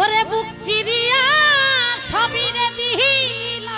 ওরে বুক চিরিয়া সবিরে দিল।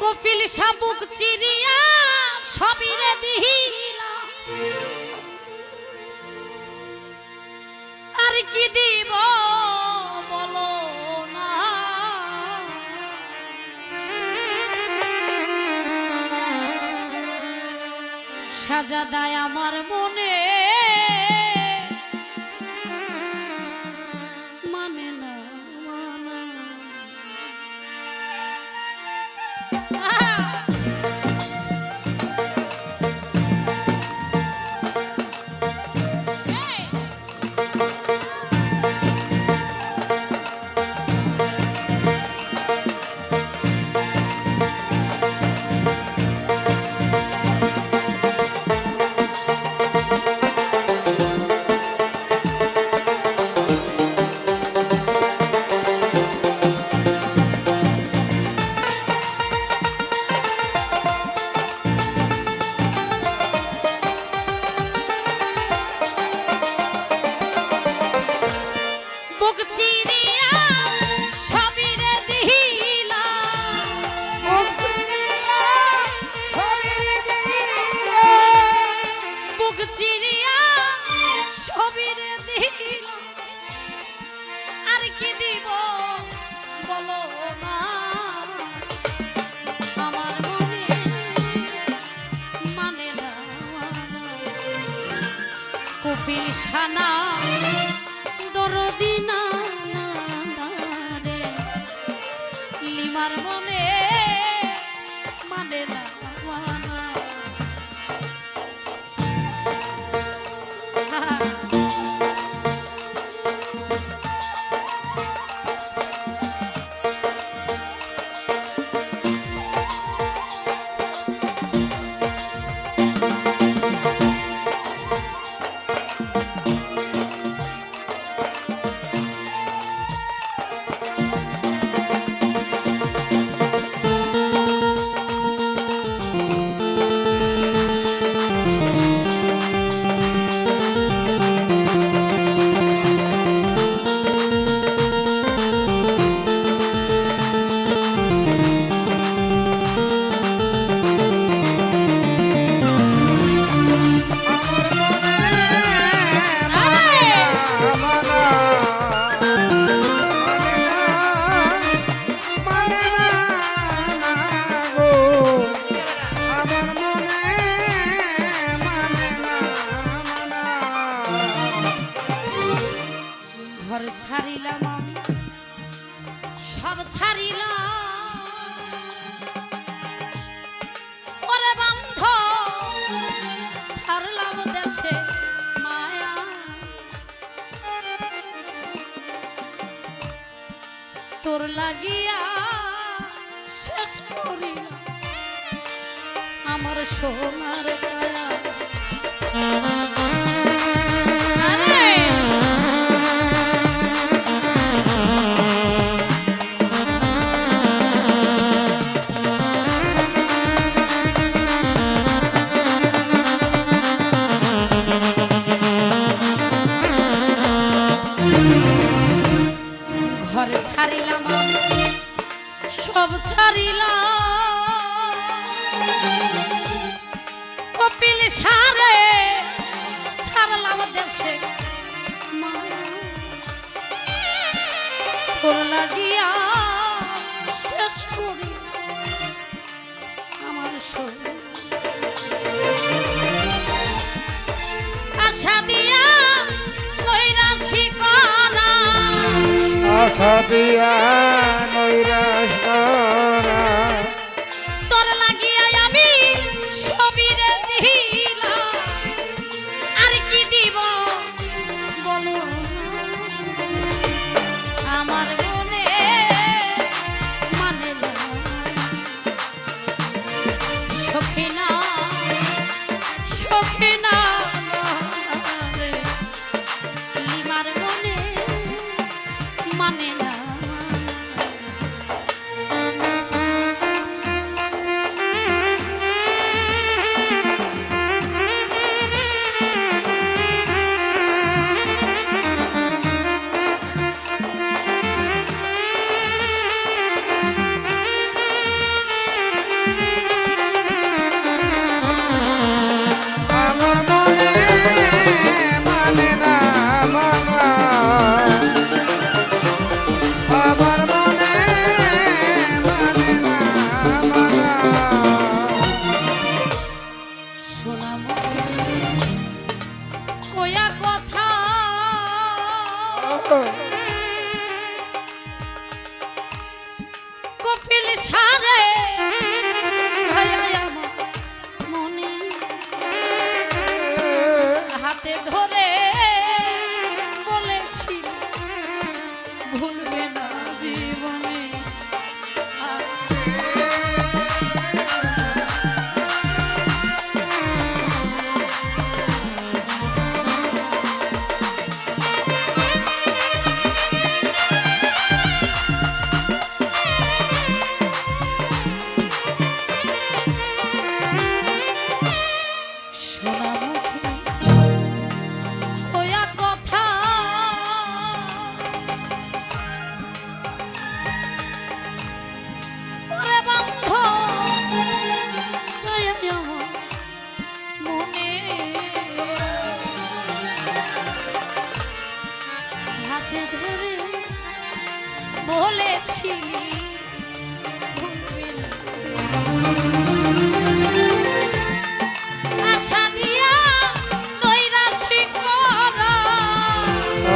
কপিল শাবুক চিরিয়া সবিরে দিল। আর কি দিব বলো? সাজা দেয় আমার মানে। কপিল সানা দরদি সব ছাড়িলাম ওরে বন্ধ ছাড়লাম দেশে মায়া। তোর লাগিয়া শেষ করিলাম আমার সোনার কায়া শেষ করি আমার শরীর। আশা দিয়া নৈরাশি করা। আশা দিয়া নৈরাশ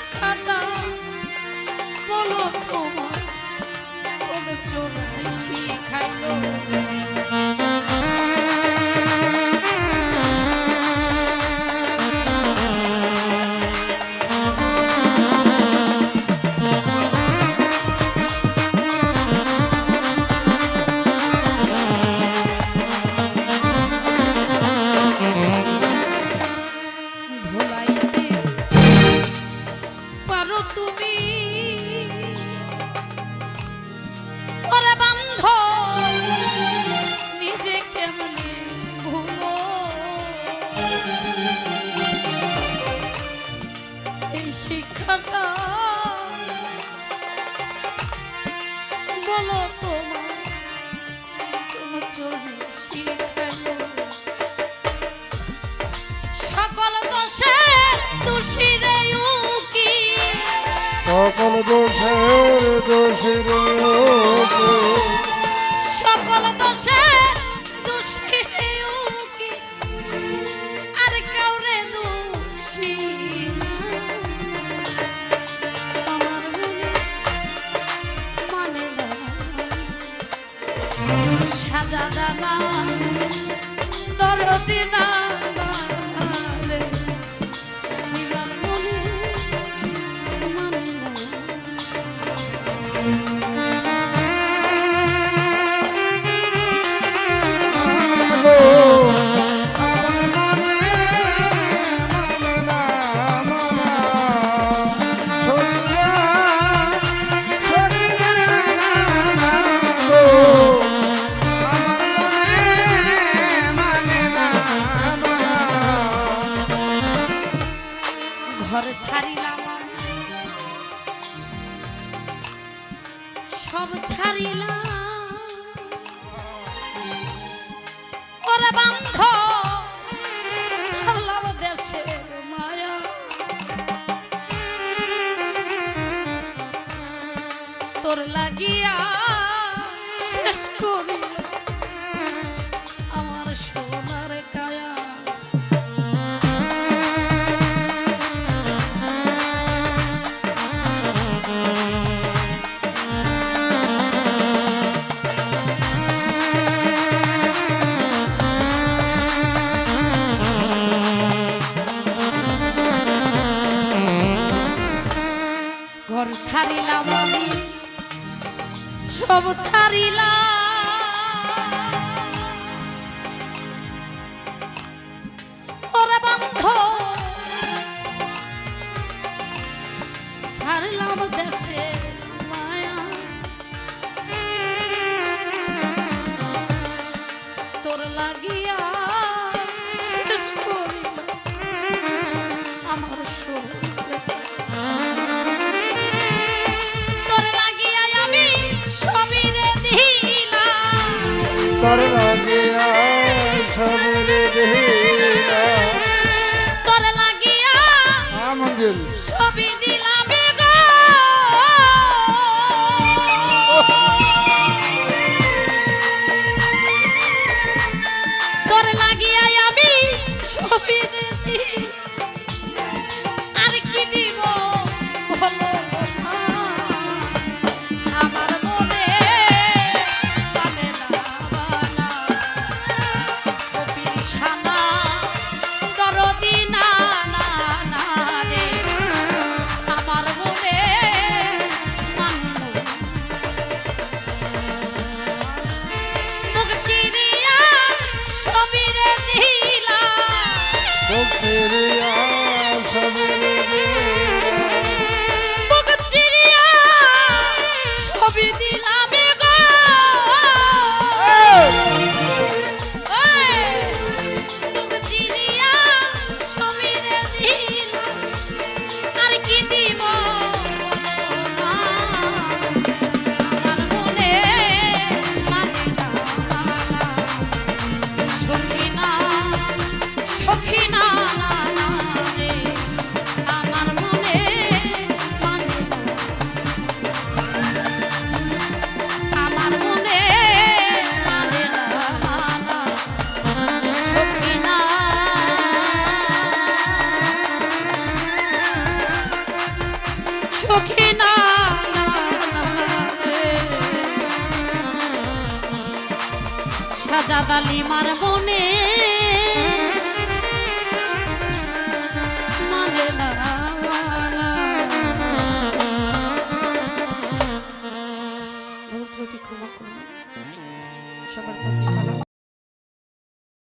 ঠিকানা বলো তোমার কোনো চোর শিখাইলো সাজাদানা না। তোর লাগিয়া শেষ করিল। আমার সোনার কায়া। ছাড়িলাম সব ছাড়িলা তোর লাগিয়া সবরে দেহিলা Bom, querido. আলী মার মনে